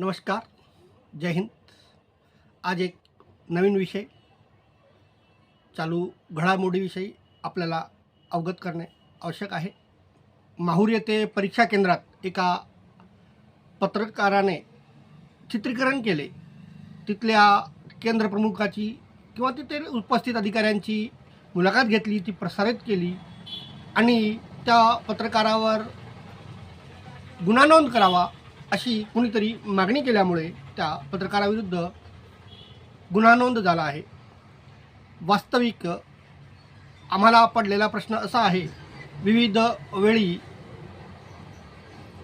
नमस्कार जय हिंद. आज एक नवीन विषय चालू घडामोडीविषयी आपल्याला अवगत करणे आवश्यक आहे. माहूर येथे परीक्षा केंद्रात एका पत्रकाराने चित्रीकरण केले. तिथल्या केंद्रप्रमुखाची किंवा तिथे उपस्थित अधिकाऱ्यांची मुलाखत घेतली ती प्रसारित केली आणि त्या पत्रकारावर गुन्हा नोंद करावा अशी कुणीतरी मागणी केल्यामुळे त्या पत्रकाराविरुद्ध गुन्हा नोंद झाला आहे. वास्तविक आम्हाला पडलेला प्रश्न असा आहे विविध वेळी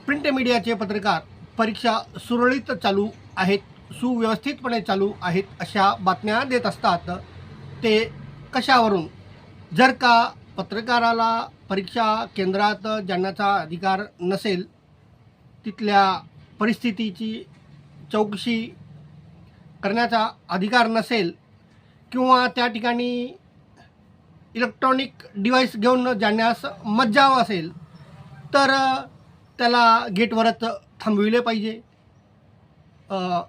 प्रिंट मीडियाचे पत्रकार परीक्षा सुरळीत चालू आहेत सुव्यवस्थितपणे चालू आहेत अशा बातम्या देत असतात. ते कशावरून? जर का पत्रकाराला परीक्षा केंद्रात जाण्याचा अधिकार नसेल तिथल्या परिस्थितीची चौकशी करण्याचा अधिकार नसेल किंवा त्या ठिकाणी इलेक्ट्रॉनिक डिव्हाइस घेऊन जाण्यास मज्जाव असेल तर त्याला गेटवरच थांबविले पाहिजे.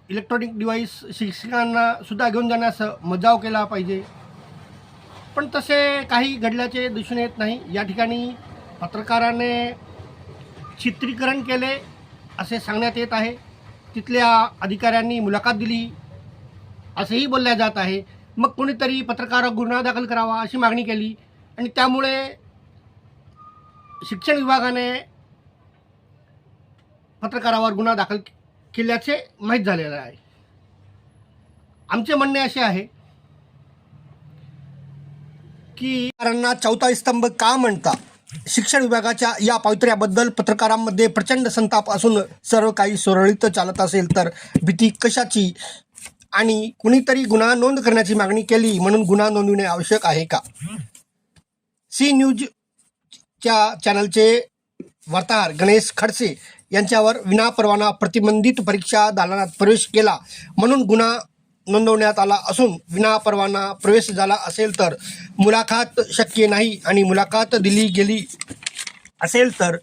इलेक्ट्रॉनिक डिव्हाइस शिक्षकांना सुद्धा घेऊन जाण्यास मज्जाव केला पाहिजे. पण तसे काही घडल्याचे दिसून येत नाही. या ठिकाणी पत्रकाराने चित्रीकरण केले. असे सांगण्यात येत आहे. तिथल्या अधिकाऱ्यांनी मुलाखत दिली. असेही बोलल्या जात आहे. मग कोणीतरी पत्रकार गुन्हा दाखल करावा अशी मागणी केली. आणि त्यामुळे शिक्षण विभागाने पत्रकारावर गुन्हा दाखल केल्याचे माहीत झालेलं आहे. आमचे म्हणणे असे आहे की पत्रकारांना चौथा स्तंभ का म्हणता शिक्षण विभागाच्या या पावित्र्याबद्दल पत्रकारांमध्ये प्रचंड संताप असून सर्व काही सुरळीत चालत असेल तर भीती कशाची? आणि कुणीतरी गुन्हा नोंद करण्याची मागणी केली म्हणून गुन्हा नोंदविणे आवश्यक आहे का? सी न्यूजच्या चॅनलचे वार्ताहर गणेश खडसे यांच्यावर विनापरवाना प्रतिबंधित परीक्षा दालनात प्रवेश केला म्हणून गुन्हा नोंदवण्यात आला असून विनापरवाना प्रवेश झाला असेल तर मुलाखत शक्य नाही आणि मुलाखत दिली गेली असेल तर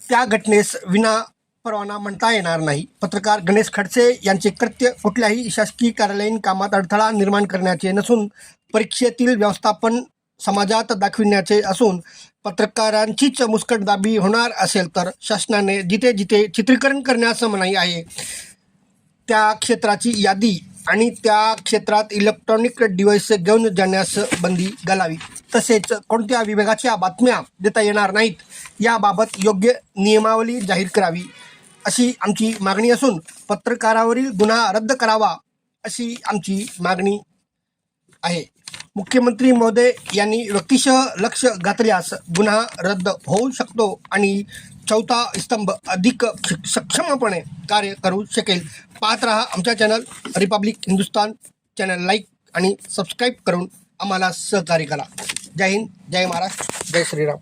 त्या घटनेस विना परवाना म्हणता येणार नाही. पत्रकार गणेश खडसे यांचे कृत्य कुठल्याही शासकीय कार्यालयीन कामात अडथळा निर्माण करण्याचे नसून परीक्षेतील व्यवस्थापन समाजात दाखविण्याचे असून पत्रकारांचीच मुस्कटदाबी होणार असेल तर शासनाने जिथे जिथे चित्रीकरण करण्यास मनाई आहे त्या क्षेत्राची यादी आणि त्या क्षेत्रात इलेक्ट्रॉनिक डिव्हाइस घेऊन जाण्यास बंदी घालावी. तसेच कोणत्या विभागाच्या बातम्या देता येणार नाहीत याबाबत योग्य नियमावली जाहीर करावी अशी आमची मागणी असून पत्रकारावरील गुन्हा रद्द करावा अशी आमची मागणी आहे. मुख्यमंत्री महोदय यांनी व्यक्तिशः लक्ष घातल्यास गुन्हा रद्द होऊ शकतो आणि चौथा स्तंभ अधिक सक्षमपणे कार्य करू शकेल. पाहत रहा आमच्या channel Republic Hindustan channel like आणि सबस्क्राईब करून आम्हाला सहकार्य करा. जय हिंद जय महाराष्ट्र जय श्रीराम.